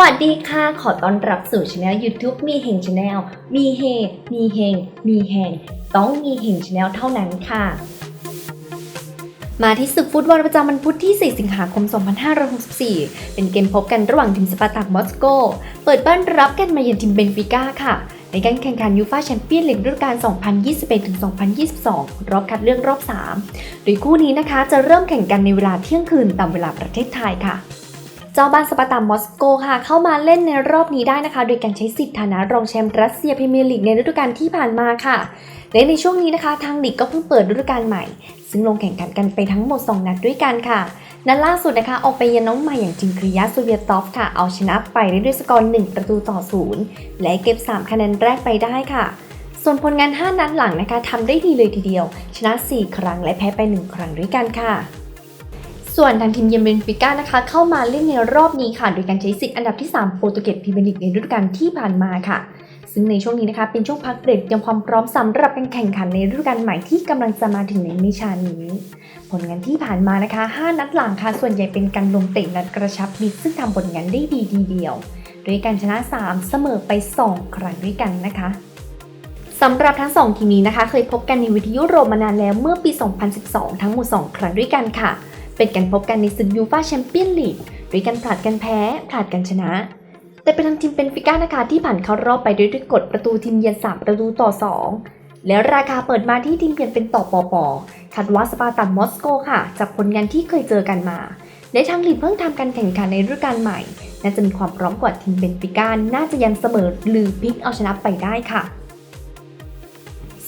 วัสดีค่ะ ขอต้อนรับสู่ช anel YouTube มีเฮงช anel มีเฮ มีเฮง มีแหงต้องมีเฮงช anel เท่านั้นค่ะ มาที่ศึกฟุตบอลประจำวันพุธที่ 4 สิงหาคม 2564 เป็นเกมพบกันระหว่างทีมสปาร์ตักมอสโก เปิดบ้านรับกันมาเยือนทีมเบนฟิก้าค่ะ ในการแข่งขันยูฟาแชมเปี้ยนลีกฤดูกาล 2021-2022 รอบคัดเลือกรอบ 3 โดยคู่นี้นะคะจะเริ่มแข่งกันในเวลาเที่ยงคืนตามเวลาประเทศไทยค่ะ เจ้าบ้านสปาร์ตามอสโกค่ะ เข้ามาเล่นในรอบนี้ได้นะคะ โดยการใช้สิทธิ์ฐานะรองแชมป์รัสเซียพรีเมียร์ลีกในฤดูกาลที่ผ่านมาค่ะและในช่วงนี้นะคะ ทางลีกก็เพิ่งเปิดฤดูกาลใหม่ ซึ่งลงแข่งขันกันไปทั้งหมด 2 นัดด้วยกันค่ะ นัดล่าสุดนะคะ ออกไปเยือนน้องใหม่อย่างจิงคริยาโซเวียตอฟค่ะ เอาชนะไปได้ด้วยสกอร์ 1 ประตูต่อ 0 และเก็บ 3 คะแนนแรกไปได้ค่ะ ส่วนผลงาน 5 นัดหลังนะคะทำได้ดีเลยทีเดียว ชนะ 4 ครั้งและแพ้ไป 1 ครั้งด้วยกันค่ะ ส่วนทางทีมเยมเบนฟิก้านะคะ เข้ามาเล่นในรอบนี้ค่ะ โดยการใช้สิทธิ์อันดับที่ 3 โปรตุเกสพรีเมียร์ลีกในฤดูกาลที่ผ่านมาค่ะ ซึ่งในช่วงนี้นะคะเป็นช่วงพักเบรกเตรียมความพร้อมสำหรับการแข่งขันในฤดูกาลใหม่ที่กำลังจะมาถึงในไม่ช้านี้ ผลงานที่ผ่านมานะคะ 5 นัดหลังค่ะส่วนใหญ่เป็นการลงเตะนัดกระชับมิตรซึ่งทำผลงานได้ดีทีเดียวโดยการชนะ 3 เสมอไป 2 ครั้งด้วยกันนะคะสำหรับทั้ง 2 ทีมนี้นะคะ เคยพบกันในวิทยุโรปมานานแล้วเมื่อปี 2012 ทั้งหมด 2 ครั้งด้วยกันค่ะ เป็นการพบกันในศึกยูฟาแชมเปี้ยนลีกโดยการผลัดกันแพ้ผลัดกันชนะ แต่เป็นทางทีมเป็นฟิก้านะคะที่ผ่านเข้ารอบไปด้วยด้วยกฎประตูทีมเยือน3ประตูต่อ 2 และราคาเปิดมาที่ทีมเยือนเป็นต่อปอปอคาดว่าสปาร์ตันมอสโกค่ะ จากผลงานที่เคยเจอกันมาในทางลีกเพิ่งทำการแข่งขันในฤดูกาลใหม่ น่าจะมีความพร้อมกว่าทีมเบนฟิก้าน่าจะยันเสมอหรือพลิกเอาชนะไปได้ค่ะ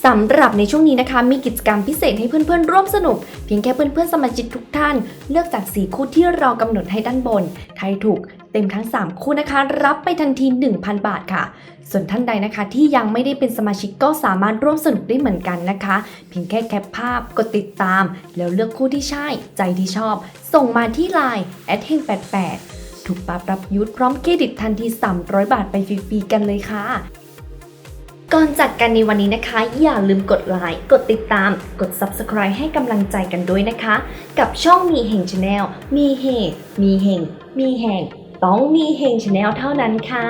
สำหรับในช่วงนี้นะคะ มีกิจกรรมพิเศษให้เพื่อนๆ ร่วมสนุก เพียงแค่เพื่อนๆ สมาชิกทุกท่าน เลือกจาก4คู่ที่เรากำหนดให้ด้านบนใครถูกเต็มทั้ง 3 คู่นะคะ รับไปทันที 1,000 บาทค่ะ ส่วนท่านใดนะคะที่ยังไม่ได้เป็นสมาชิกก็สามารถร่วมสนุกได้เหมือนกันนะคะ เพียงแค่แคปภาพกดติดตาม แล้วเลือกคู่ที่ใช่ ใจที่ชอบ ส่งมาที่ Line แอดเฮง88ถูกปรับรับยุทธพร้อมเครดิตทันที 300 บาทไปฟรีๆกันเลยค่ะ ก่อนจัดกันในวันนี้นะคะ อย่าลืมกดไลค์กดติดตาม กด Subscribe ให้กำลังใจกันด้วยนะคะ กับช่องมีเฮงชาแนลมีเฮมีเฮงมีแหงต้องมีเฮงชาแนลเท่านั้นค่ะ